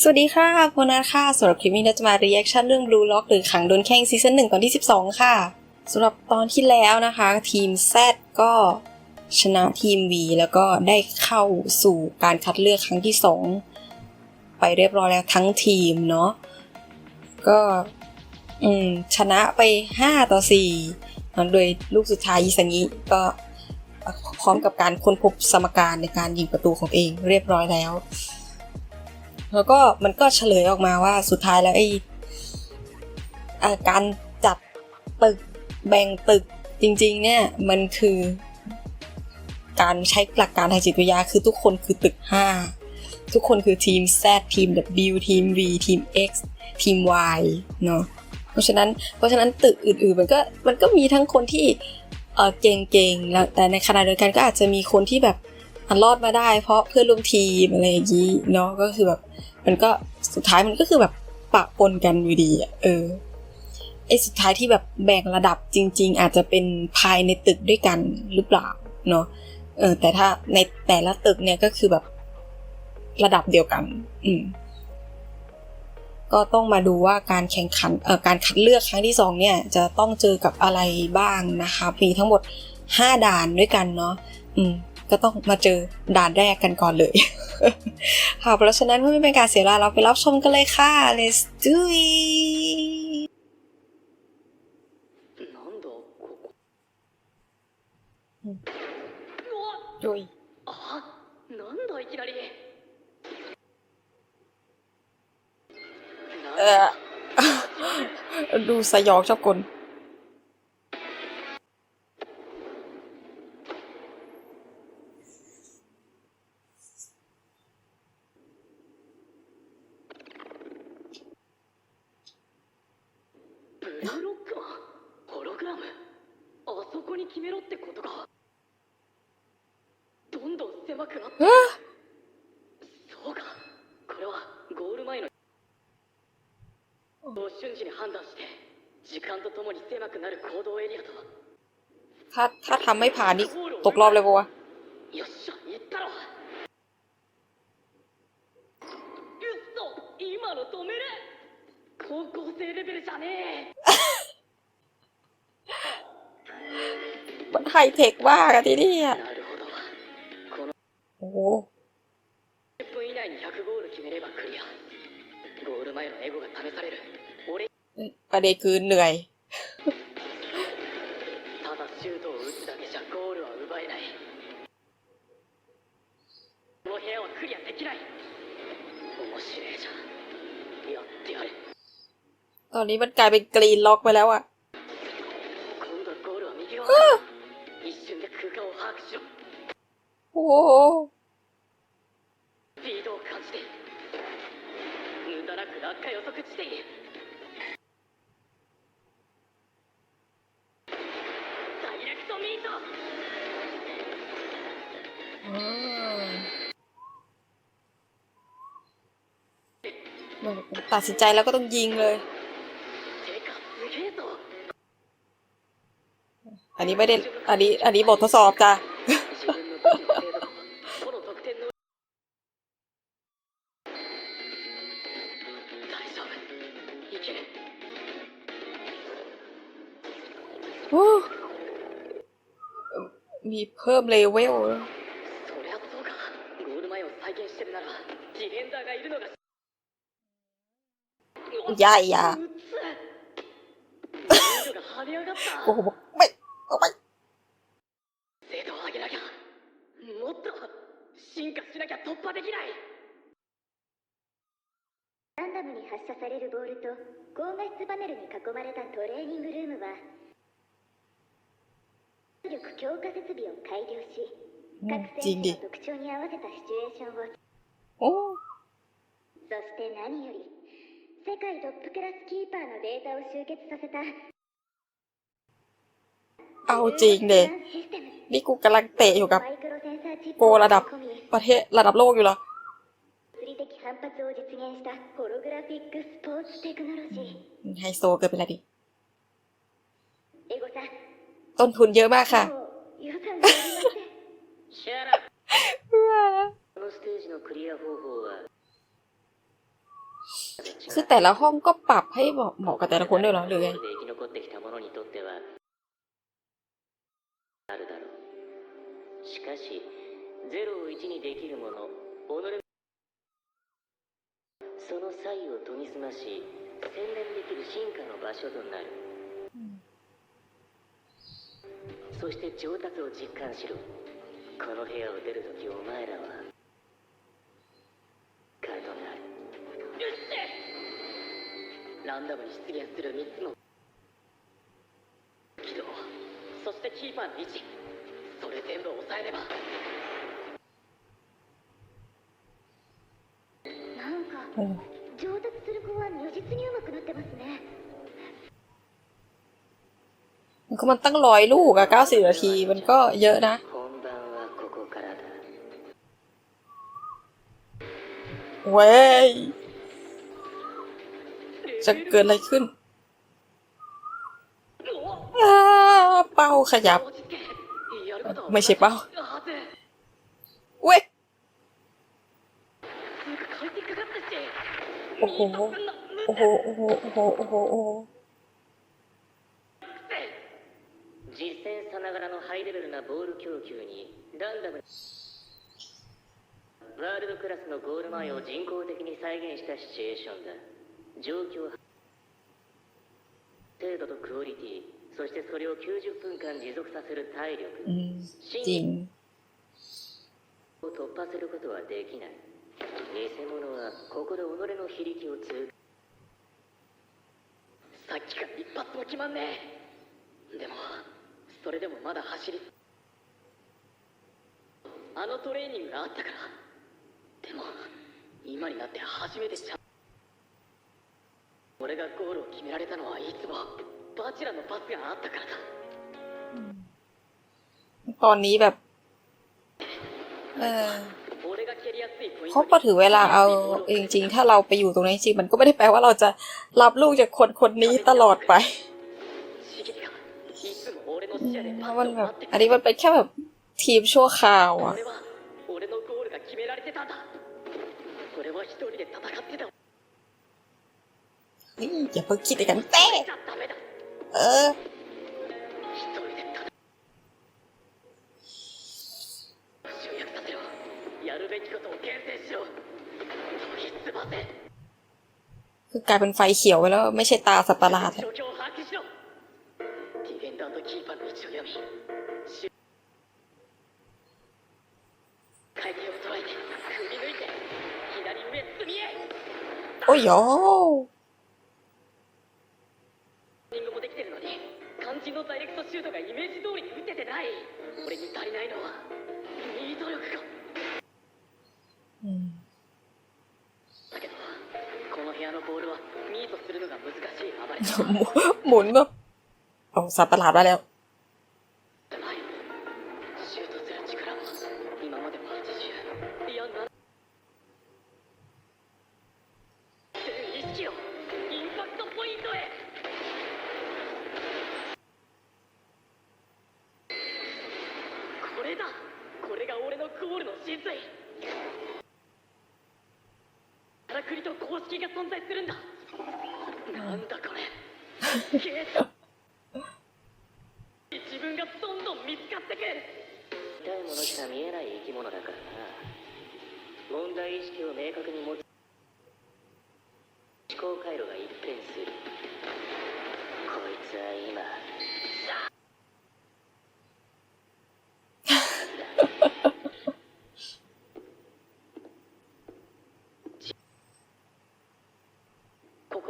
สวัสดีค่ะโพนาค่ะสำหรับคลิปนี้เราจะมา reaction เรื่อง Blue Lock หรือขังโดนแข่งซีซั่นหนึ่งตอนที่ 12 ค่ะสำหรับตอนที่แล้วนะคะ ทีม Z ก็ชนะทีม V แล้วก็ได้เข้าสู่การคัดเลือกครั้งที่ 2 ไปเรียบร้อยแล้วทั้งทีมเนาะก็อืมชนะไป 5 ต่อ4โดยลูกสุดท้ายยิสังิก็พร้อมกับการค้นพบสมการในการยิงประตูของเองเรียบร้อยแล้ว แล้วก็มันก็เฉลยออกมาว่าสุดท้ายแล้วไอ้อ่าการจัดตึกแบ่งตึกจริง ๆ เนี่ยมันคือ การใช้หลักการทางจิตวิทยาคือทุกคนคือตึก 5 ทุกคนคือทีม Z ทีม W ทีม V ทีม X ทีม Y เนาะเพราะฉะนั้นเพราะฉะนั้นตึกอื่นๆ มันก็มันก็มีทั้งคนที่เออเก่งๆแล้วแต่ในขณะเดียวกันก็อาจจะมีคนที่แบบ อันรอดมาได้ เพราะเพื่อนร่วมทีมอะไรอย่างนี้เนาะก็คือแบบ มันก็สุดท้ายมันก็คือแบบปะปนกันอยู่ดีเออไอสุดท้ายที่แบบแบ่งระดับจริง ๆ อาจจะเป็นภายในตึกด้วยกันหรือเปล่าเนาะเออ แต่ถ้าในแต่ละตึกเนี่ยก็คือแบบระดับเดียวกัน อืม ก็ต้องมาดูว่าการแข่งขันเอ่อการคัดเลือกครั้งที่สองเนี่ย จะต้องเจอกับอะไรบ้างนะคะมีทั้งหมดห้าด่านด้วยกันเนาะอืม ก็ต้องมาเจอด่านแรกกันก่อนเลย ค่ะเพราะฉะนั้นเพื่อไม่เป็นการเสียเวลาเราไปรับชมกันเลยค่ะ let's do it なんだここうんうわโดย あなんだいきなり เออ ดูสยองชอบกล ทำไม่ผ่านนี่ตกรอบเลยปะวะมันไฮเทคมากันที่นี่อะโอ้ประเด็นคือเหนื่อย の部屋はクリアできない面白いじゃんやってやる ตอนนี้มันกลายเป็นกรีนล็อกไปแล้วอะ 今度はゴールは右側一瞬で空間を把握しろ โอ้โห スピードを感じて無駄なく落下予測地点へ ตัดสินใจแล้วก็ต้องยิงเลย อันนี้ไม่ได้ อันนี้ อันนี้บททดสอบจ้ะมีเพิ่มเลเวล いやいや。お前、お前。精度を上げなきゃ。もっと進化しなきゃ突破できない。ランダムに発射されるボールと高画質パネルに囲まれたトレーニングルームは力強化設備を改良し各選手の特徴に合わせたシチュエーションをそして何より世界トップクラスキーパーのデータを集結させた เอาจริงเด システム นี่กูกำลังเตะอยู่กับ マイクロセンサーチップ โก を ระดับ 込み ประเทศระดับโลกอยู่เหรอ 物理的反発を実現したホログラフィックスポーツテクノロジー ไฮโซเกินไปแล้วดิ エゴさん ต้นทุนเยอะมากค่ะ もう คือแต่ละห้องก็ปรับให้เหมาะเหมาะกับแต่ละคนด้วยเหรอหรือไง で生き残ってきた者にとってはあるだろうしかし0を1にできるもの己その際を研ぎ澄まし洗練できる進化の場所となるそして上達を実感しろこの部屋を出るときお前らは ランダムに出現する3つの軌道そしてキーパーの位置それ全部抑えればなんか อืม 上達する子は如実に上手くなってますね มันก็มันตั้งร้อยลูกอะเก้าสิบนาทีมันก็เยอะนะ 本番はここからだ เว้ย จะเกิดอะไรขึ้นอ้าเป้าขยับ 落ち着けやることはไม่ใช่เป้า はず เว้ย すぐ帰ってかかったしโอ้โห โอ้โห โอ้โห โอ้โห โอ้โห โอ้โห 実戦さながらのハイレベルなボール供給にランダムにワールドクラスのゴール前を人工的に再現したシチュエーションだ 状況程度とクオリティそしてそれを90分間持続させる体力心を突破することはできない。偽物はここで己の非力を通さっきから一発も決まんねえ。でもそれでもまだ走りあのトレーニングがあったから。でも今になって初めてしちゃ俺がゴールを決められたのはいつもバチラのパスがあったからだ ตอนนี้แบบ เออ 俺が蹴りやすいポイン เพราะ ト พอถึงเวลาเอาจริงๆ ถ้าเราไปอยู่ตรงนั้นจริงๆมันก็ไม่ได้แปลว่าเราจะรับลูกจากคนคนนี้ตลอดไป 刺激がいつも俺の อื 視野で มเพ パ ราะ ス มัน を แบบ 待って อันนี้มันเป็นแค่แบบทีมชั่วคราวอะ อย่าเพิ่งคิดอย่างนั้นเต้เออคือกลายเป็นไฟเขียวไปแล้ว ไม่ใช่ตาสัตว์ประหลาดโอ้ยโย シュートがイメージ通りに打ててない俺に足りないのはミート力か อืม だけどこの部屋のボールはミートするのが難しい暴れ หมุนแบบโอ้สัตว์ประหลาดมาแล้ว じゃないシュートする力も今までも80いや 存在するんだ。なんだこれ。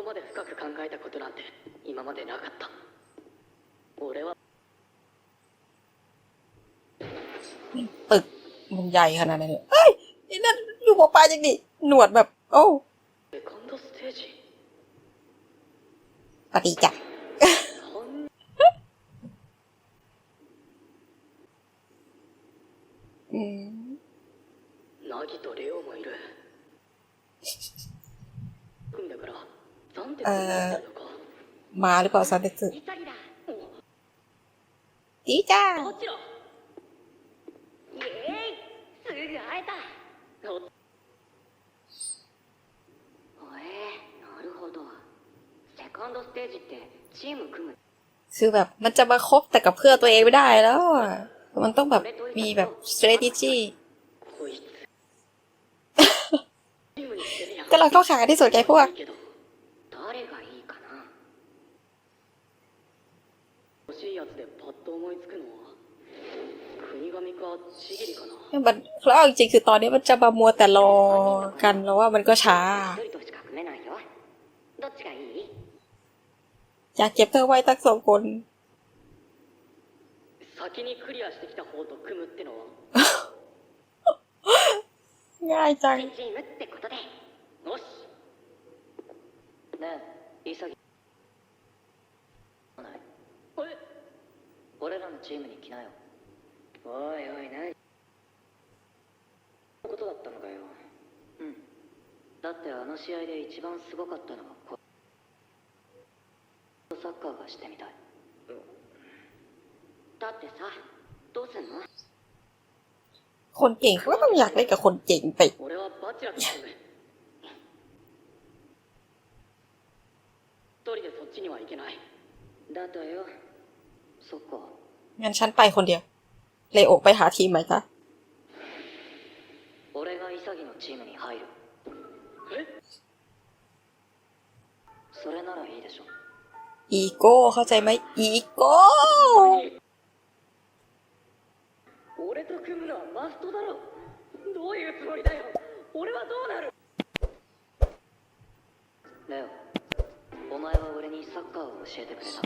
まで深く考えたことなんて今までなかった俺は ตึกมันใหญ่ขนาดนั้นเลยเอ้ยนี่นั่นอยู่หมอปลาจริงดิหนวดแบบ โอ้ セカンドステージ ปฏิจัก そん อืม ナギとレオもいる เอ่อมาหรือเปล่าซันเต็กซ์ดีจ้าคือแบบมันจะมาคบแต่กับเพื่อตัวเองไม่ได้แล้วอะมันต้องแบบมีแบบ strategy ก็เราเข้าขาที่สุดไงพวก มันแล้วเอาจริงๆคือตอนนี้มันจะมามัวแต่รอกันแล้วว่ามันก็ช้า 一人としか組めないよどっちがいい อยากเก็บเธอไว้ตั้งสองคน 先にクリアしてきた方と組むってのは ง่ายจัง チームってことでよしねえ潔ないえ俺らのチームに来なよ おいおい何ことだったのかようんだってあの試合で一番すごかったのはこサッカーがしてみたいだってさどうすんの คนเก่งเขาก็ต้องอยากเล่นกับคนเก่งไป 俺はバチェラーと組む一人でそっちには行けないだとよそっか งั้นฉันไปคนเดียว เลโอไปหาทีมไหมคะอีโก้เข้าใจไหมอีโก้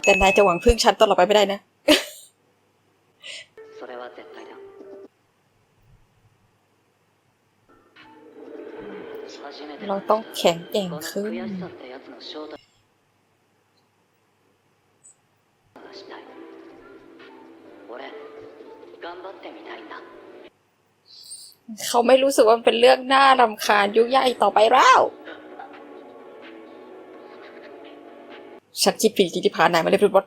แต่นายจะหวังพึ่งฉันตลอดไปไม่ได้นะ เราต้องแข็งแกร่งขึ้นเขาไม่รู้สึกว่าเป็นเรื่องน่ารำคาญยุ่งยากต่อไปแล้วฉันคิดผิดจิติพานายไม่ได้พูดว่า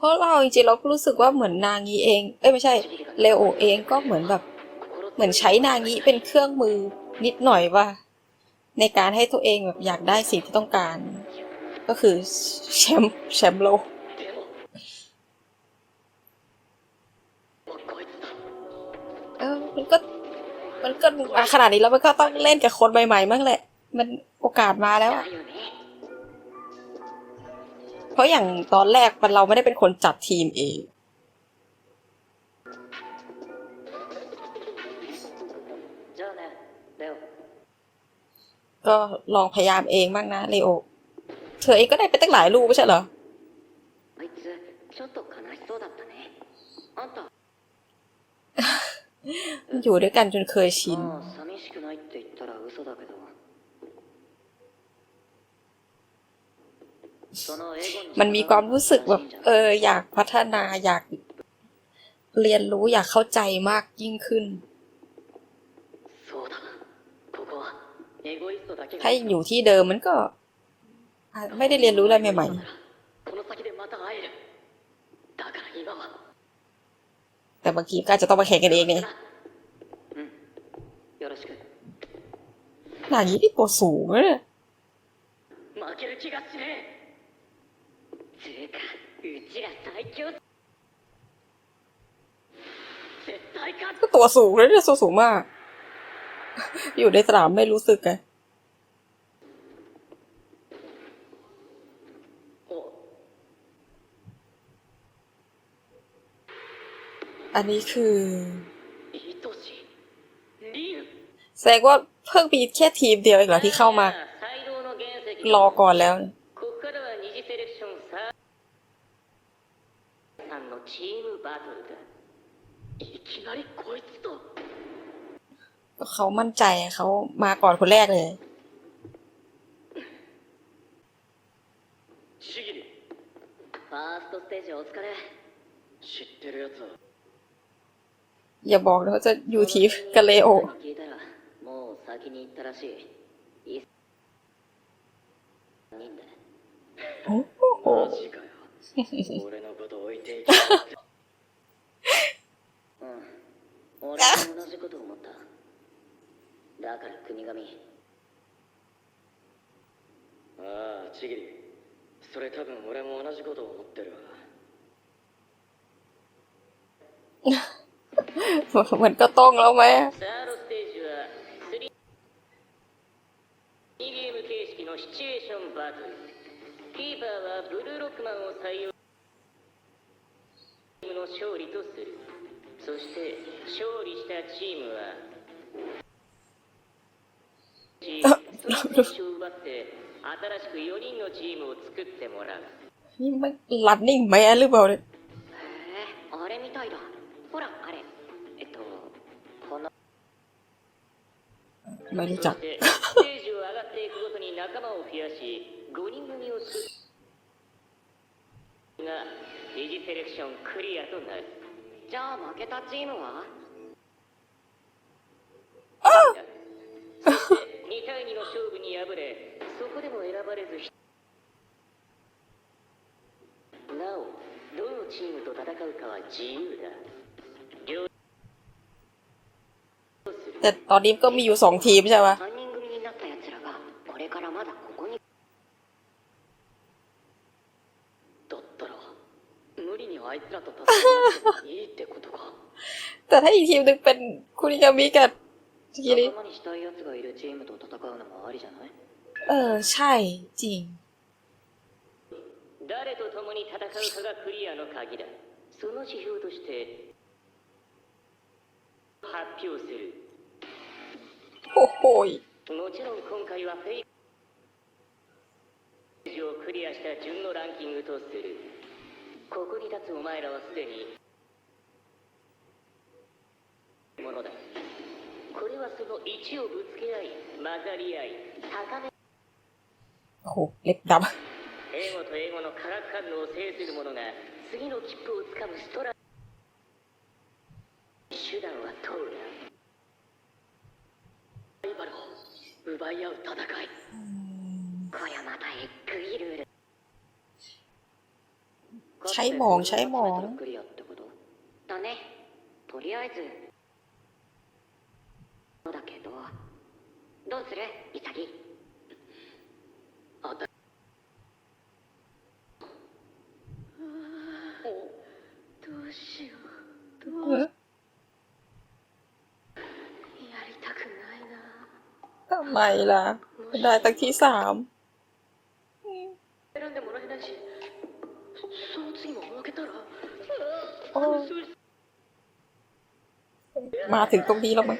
เพราะเราจริงๆเราก็รู้สึกว่าเหมือนนางีเอง เอ้ยไม่ใช่เลโอเองก็เหมือนแบบ เหมือนใช้นางีเป็นเครื่องมือนิดหน่อยว่า ในการให้ตัวเองแบบอยากได้สิ่งที่ต้องการ ก็คือแชมป์แชมป์โลกเออมันก็มันก็ขนาดนี้แล้วมันก็ต้องเล่นกับคนใหม่ๆบ้างแหละ มันโอกาสมาแล้วอะ ราะอย่างตอนแรกเราไม่ได้เป็นคนจัดทีมเองก็ลองพยายามเองบ้างนะเลโอ เธอเองก็ได้ไปตั้งหลายลูกไม่ใช่เหรอ อยู่ด้วยกันจนเคยชิน มันมีความรู้สึกแบบ เออ อยากพัฒนาอยากเรียนรู้อยากเข้าใจมากยิ่งขึ้น ถ้าอยู่ที่เดิมมันก็ไม่ได้เรียนรู้อะไรใหม่ๆ แต่บางทีก็าจะต้องมาแข่งกันเองเน่หนานี้ที่ตัวสูงเลย かうちら最強絶対勝 ก็ตัวสูงเลยเนี่ยตัวสูงมาก อยู่ในสนามไม่รู้สึกไง つお อันนี้คือ いとしリン แสดงว่าเพิ่งมีแค่ทีมเดียวเองเหรอที่เข้ามา 才能の原石 รอก่อนแล้ว のチームバトルだいきなりこいつと ก็เขามั่นใจเขามาก่อนคนแรกเลย シギリファーストステージお疲れ知ってるやつは อย่าบอกนะว่าจะอยู่ทีมกับเลโอ 聞いたらもう先に行ったらしいいい人だ โอ้โห マジかよ 俺のこと置いてい。うん。俺も同じこと思った。だから国神。ああ、ちぎり。それ多分俺も同じこと思ってるわ。mình có キーパーはブルーロックマンを採用チームの勝利とするそして勝利したチームはチームその選手を奪って新しく4人のチームを作ってもらう นี่มันลันนิ่งแมนหรือเปล่าเนี่ย へえあれみたいだほらあれえっとこの ไม่รู้ そ จัก してステージを上がっていくごとに仲間を増やし 5人組を作るが二次セレクションクリアとなるじゃあ負けたチームはそして2対2の勝負に敗れそこでも選ばれずひなおどのチームと戦うかは自由だ両 แต่ตอนนี้ก็มีอยู่สองทีมใช่ปะ 3 แต่ถ้าอีกทีมหนึ่งเป็นคุริกามิกับทีนี้ 仲間にしたい奴がいるチームと戦うのもありじゃない เออ ใช่จริง 誰と共に戦うかがクリアの鍵だその指標として発表する โอ้โหย もちろん今回はフェイクをクリアした順のランキングとするここに立つお前らはすでに その1をぶつけ合い混ざり合い高め โอ้โห เล็บด 英語と英語の化学反応を制する者が次の切符をつかむストラ手段は通るライバルを奪い合う戦いこりゃまたエッグイルール ำใช้หมองใช้หมอง クリアってことだねとりあえず そうだけどどうするイサギあたどうしようどう เออ やりたくないな ทำไมล่ะได้ตั้งที่สาม 選んでもらえないしそその次も負けたらโอ้ มาถึงตรงนี้แล้วมั้ง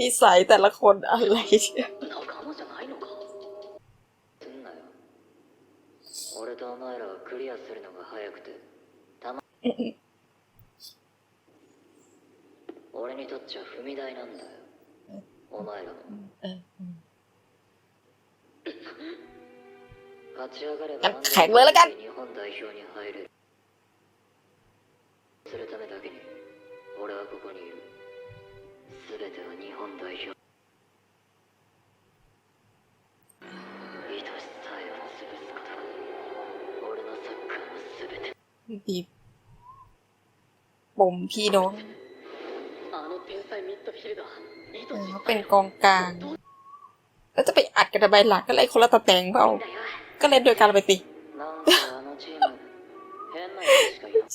นิสัยแต่ละคนอะไรเนี่ย 仲間じゃないのかすんなよ俺とお前らはクリアするのが早くてたま俺にとっちゃ踏み台なんだよお前らも เอออืม 勝ち上がれば งั้นแข่งเลยแล้วกัน 日本代表に入れるするためだけに俺はここにいる ดีบปมพี่น้องเออเขาเป็นกองกลาง แล้วจะไปอัดกันาบหลักก็เลยคนละตาแตงเปล่าก็เล่นโดยการไปตี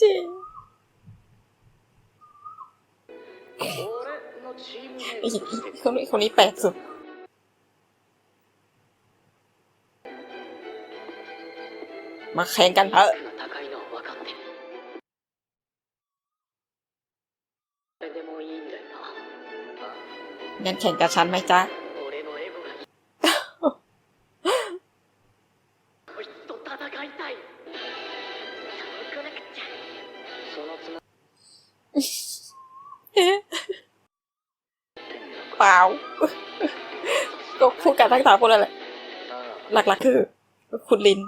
จริง คนนี้คนนี้แปลกสุดมาแข่งกันเถอะงั้นแข่งกับฉันไหมจ๊ะ แต่ทักงามคนนั่นแหละหลักๆ คือคุณลิน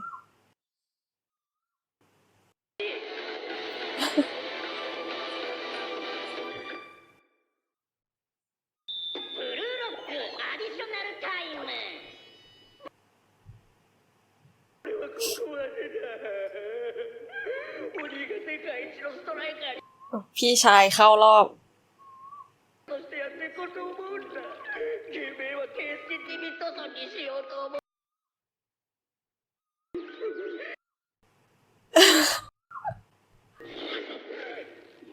พี่ชายเข้ารอบ はケースケディビットソンにしようと思う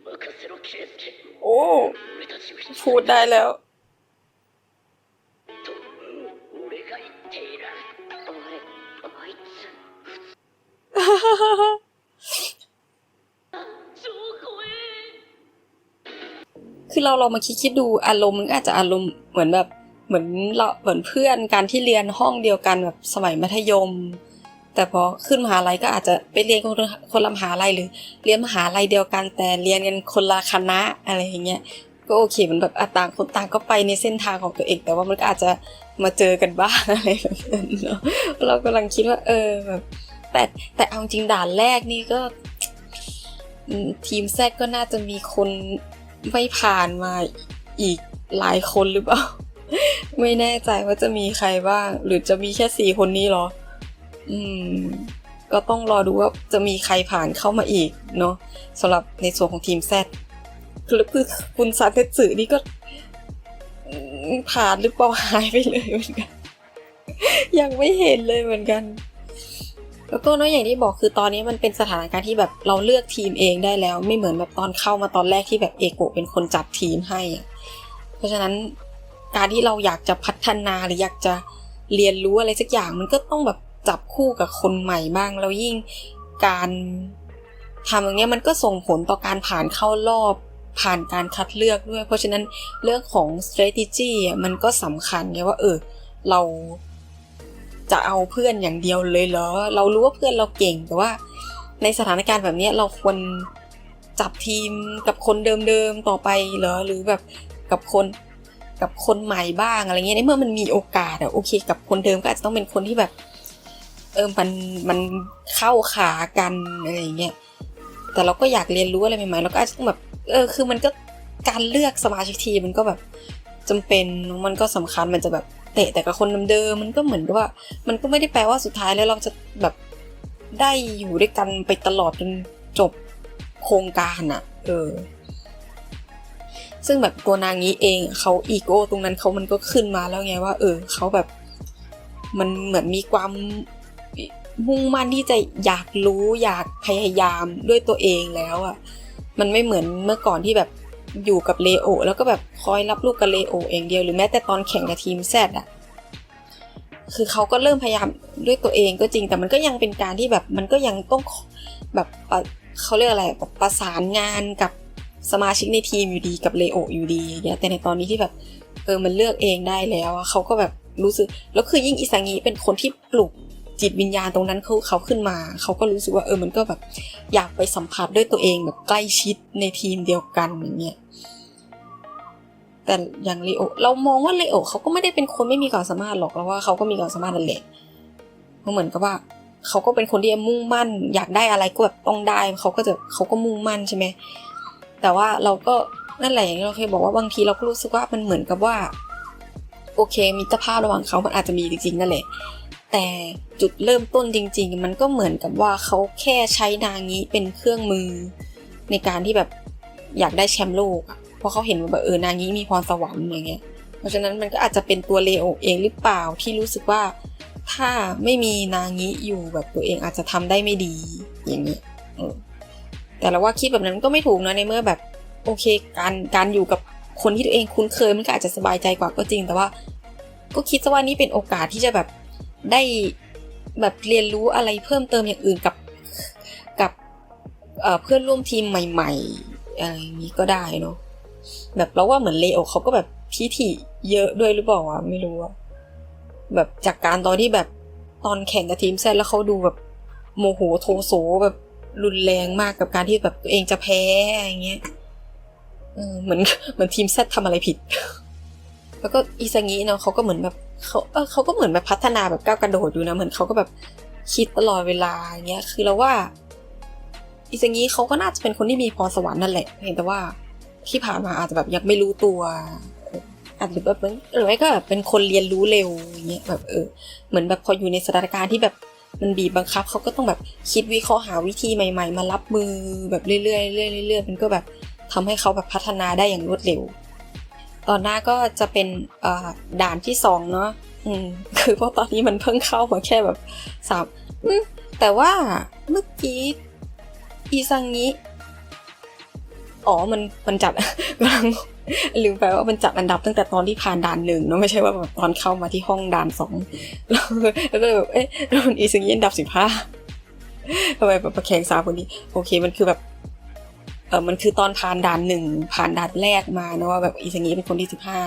任せろケースケ โอ้ 俺たちを引き พูดได้แล้ว と俺が言っている俺あいつ超怖え คือเราเรามาคิดคิดดูอารมณ์มันก็อาจจะอารมณ์เหมือนแบบ เหมือนเราเหมือนเพื่อนการที่เรียนห้องเดียวกันแบบสมัยมัธยม แต่พอขึ้นมหาลัยก็อาจจะไปเรียนคนคนละมหาลัยหรือ เรียนมหาลัยเดียวกัน แต่เรียนกันคนละคณะอะไรอย่างเงี้ยก็โอเคมันแบบต่างคนต่างก็ไปในเส้นทางของตัวเอง แต่ว่ามันก็อาจจะมาเจอกันบ้างอะไรแบบนั้นเนาะเรากำลังคิดว่า เออแบบแต่แต่เอาจริงด่านแรกนี่ก็ ทีมแซดก็น่าจะมีคนไม่ผ่านมาอีกหลายคนหรือเปล่า ไม่แน่ใจว่าจะมีใครบ้าง หรือจะมีแค่สี่คนนี้เหรอ อืม ก็ต้องรอดูว่าจะมีใครผ่านเข้ามาอีกเนาะสำหรับในส่วนของทีมแซดคือคือคุณซาเตสึนี่ก็ ผ่านหรือเปล่าหายไปเลยเหมือนกัน ยังไม่เห็นเลยเหมือนกัน แล้วก็เนอะอย่างที่บอกคือตอนนี้มันเป็นสถานการณ์ที่แบบเราเลือกทีมเองได้แล้ว ไม่เหมือนแบบตอนเข้ามาตอนแรกที่แบบเอโกเป็นคนจัดทีมให้ เพราะฉะนั้น การที่เราอยากจะพัฒนาหรืออยากจะเรียนรู้อะไรสักอย่าง มันก็ต้องแบบจับคู่กับคนใหม่บ้าง แล้วยิ่งการทำอย่างเงี้ยมันก็ส่งผลต่อการผ่านเข้ารอบผ่านการคัดเลือกด้วย เพราะฉะนั้นเรื่องของ strategy อะมันก็สำคัญไงว่าเออเราจะเอาเพื่อนอย่างเดียวเลยเหรอ เรารู้ว่าเพื่อนเราเก่งแต่ว่า ในสถานการณ์แบบเนี้ยเราควรจับทีมกับคนเดิมๆต่อไปเหรอหรือแบบกับคน กับคนใหม่บ้างอะไรเงี้ยในเมื่อมันมีโอกาสอะโอเค กับคนเดิมก็อาจจะต้องเป็นคนที่แบบ เออมันมันเข้าขากันอะไรเงี้ยแต่เราก็อยากเรียนรู้อะไรใหม่ๆเราก็อาจจะต้องแบบเออคือมันก็การเลือกสมาชิกทีมันก็แบบจำเป็นมันก็สำคัญมันจะแบบเตะแต่กับคนเดิมมันก็เหมือนว่า มันก็ไม่ได้แปลว่าสุดท้ายแล้วเราจะแบบได้อยู่ด้วยกันไปตลอดจนจบโครงการอะเออ ซึ่งแบบตัวนางนี้เองเขาอีโก้ตรงนั้นเขามันก็ขึ้นมาแล้วไงว่า เออเขาแบบ มันเหมือนมีความมุ่งมั่นที่จะอยากรู้อยากพยายามด้วยตัวเองแล้วอะ่ะ มันไม่เหมือนเมื่อก่อนที่แบบอยู่กับเลโอ แล้วก็แบบคอยรับลูกกับเลโอเองเดียวหรือแม้แต่ตอนแข่งกับทีมแซดอะคือเขาก็เริ่มพยายามด้วยตัวเองก็จริงแต่มันก็ยังเป็นการที่แบบมันก็ยังต้องแบบเขาเรียกอะไรแบบประสานงานกับ สมาชิกในทีมอยู่ดีกับเลโออยู่ดีอย่างเงี้ยแต่ในตอนนี้ที่แบบเออมันเลือกเองได้แล้วเขาก็แบบรู้สึกแล้วคือยิ่งอิซางิเป็นคนที่ปลุกจิตวิญญาณตรงนั้นเขาเขาขึ้นมา เขาก็รู้สึกว่าเออมันก็แบบอยากไปสัมผัสด้วยตัวเองแบบใกล้ชิดในทีมเดียวกันอย่างเงี้ยแต่อย่างเลโอเรามองว่าเลโอเขาก็ไม่ได้เป็นคนไม่มีความสามารถหรอกแล้วว่าเขาก็มีความสามารถนั่นแหละมันเหมือนกับว่าเขาก็เป็นคนที่มุ่งมั่น อยากได้อะไรก็แบบต้องได้เขาก็จะเขาก็มุ่งมั่นใช่ไหม แต่ว่าเราก็นั่นแหละอย่างที่เราเคยบอกว่าบางทีเราก็รู้สึกว่ามันเหมือนกับว่า โอเค มิตรภาพระหว่างเขามันอาจจะมีจริงๆนั่นแหละ แต่จุดเริ่มต้นจริง ๆ มันก็เหมือนกับว่าเขาแค่ใช้นางนี้เป็นเครื่องมือ ในการที่แบบอยากได้แชมป์โลกอะเพราะเขาเห็นว่าแบบเออนางนี้มีพรสวรรค์อย่างเงี้ย เพราะฉะนั้นมันก็อาจจะเป็นตัวเลโอเองหรือเปล่าที่รู้สึกว่าถ้าไม่มีนางนี้อยู่แบบตัวเองอาจจะทำได้ไม่ดีอย่างเงี้ยเออ แต่เราว่าคิดแบบนั้นก็ไม่ถูกนะในเมื่อแบบโอเคการการอยู่กับคนที่ตัวเองคุ้นเคยมันก็อาจจะสบายใจกว่าก็จริง แต่ว่า ก็คิดซะว่านี่เป็นโอกาสที่จะแบบได้แบบเรียนรู้อะไรเพิ่มเติมอย่างอื่นกับกับเพื่อนร่วมทีมใหม่ๆอะไรอย่างนี้ก็ได้เนาะแบบเราว่าเหมือนเลโอเขาก็แบบพิถีเยอะด้วยหรือเปล่าวะไม่รู้อะแบบจากการตอนที่แบบตอนแข่งกับทีมแซดแล้วเขาดูแบบโมโหโทโสแบบ รุนแรงมากกับการที่แบบตัวเองจะแพ้อย่างเงี้ยเหมือนเหมือนทีมแซดทำอะไรผิด แล้วก็อิซางิเนาะเขาก็เหมือนแบบเขาเออเขาก็เหมือนแบบพัฒนาแบบก้าวกระโดดอยู่นะ เหมือนเขาก็แบบคิดตลอดเวลาอย่างเงี้ย คือเราว่า อิซางิเขาก็น่าจะเป็นคนที่มีพรสวรรค์นั่นแหละเพียงแต่ว่าที่ผ่านมาอาจจะแบบยังไม่รู้ตัวอออาจจะแบบหรือไม่ก็แบบเป็นคนเรียนรู้เร็วอย่างเงี้ยแบบเออเหมือนแบบพออยู่ในสถานการณ์ที่แบบ มันบีบบังคับเขาก็ต้องแบบคิดวิเคราะห์หาวิธีใหม่ ๆ มารับมือแบบเรื่อยๆเรื่อยๆเรื่อยๆมันก็แบบทำให้เขาแบบพัฒนาได้อย่างรวดเร็วตอนหน้าก็จะเป็นด่านที่สองเนาะอืมคือเพราะตอนนี้มันเพิ่งเข้ามาแค่แบบสามอืมแต่ว่าเมื่อกี้อีซังนี้ อ๋อ มันมันจัดกำลัง ลืมไปว่ามันจัดอันดับตั้งแต่ตอนที่ผ่านด่านหนึ่งเนาะไม่ใช่ว่าแบบตอนเข้ามาที่ห้องด่านสองแล้วแล้วก็เลยแบบเอ๊ะแล้วมันอีซังนี้อันดับสิบห้าทำไมแบบมาแข่งสามคนนี้ โอเคมันคือแบบเออมันคือตอนผ่านด่านหนึ่งผ่านด่านแรกมานะว่าแบบอีซังนี้เป็นคนที่สิบห้า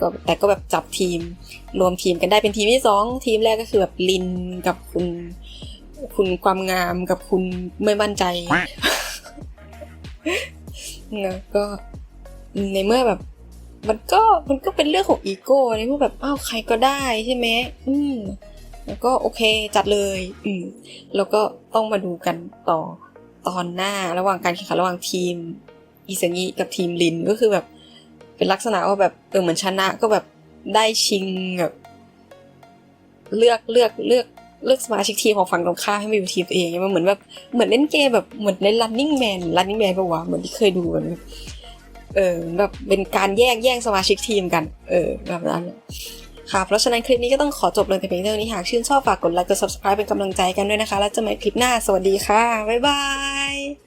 ก็แต่ก็แบบจับทีมรวมทีมกันได้เป็นทีมที่สองทีมแรกก็คือแบบลินกับคุณคุณความงามกับคุณไม่มั่นใจนะก็ ในเมื่อแบบ มันก็มันก็เป็นเรื่องของอีโก้ในพวกแบบอ้าวใครก็ได้ใช่ไหมอืมแล้วก็โอเคจัดเลย อืมแล้วก็ต้องมาดูกันต่อตอนหน้าระหว่างการแข่งขันระหว่างทีมอิซางิกับทีมลินก็คือแบบ เป็นลักษณะว่าแบบเออเหมือนชนะก็แบบได้ชิงแบบเลือกเลือกเลือกเลือกสมาชิกทีมของฝั่งตรงข้ามให้มาอยู่ทีมตัวเองมันเหมือนแบบเหมือนเล่นเกมแบบเหมือนเล่น running man running man ปะวะเหมือนที่เคยดูกัน เออแบบเป็นการแย่งแย่งสมาชิกทีมกัน เออแบบนั้นค่ะ เพราะฉะนั้นคลิปนี้ก็ต้องขอจบลงแต่เพียงเท่านี้หากชื่นชอบฝากกดไลค์กด subscribe เป็นกำลังใจกันด้วยนะคะ แล้วเจอกันใหม่คลิปหน้าสวัสดีค่ะ บ๊ายบาย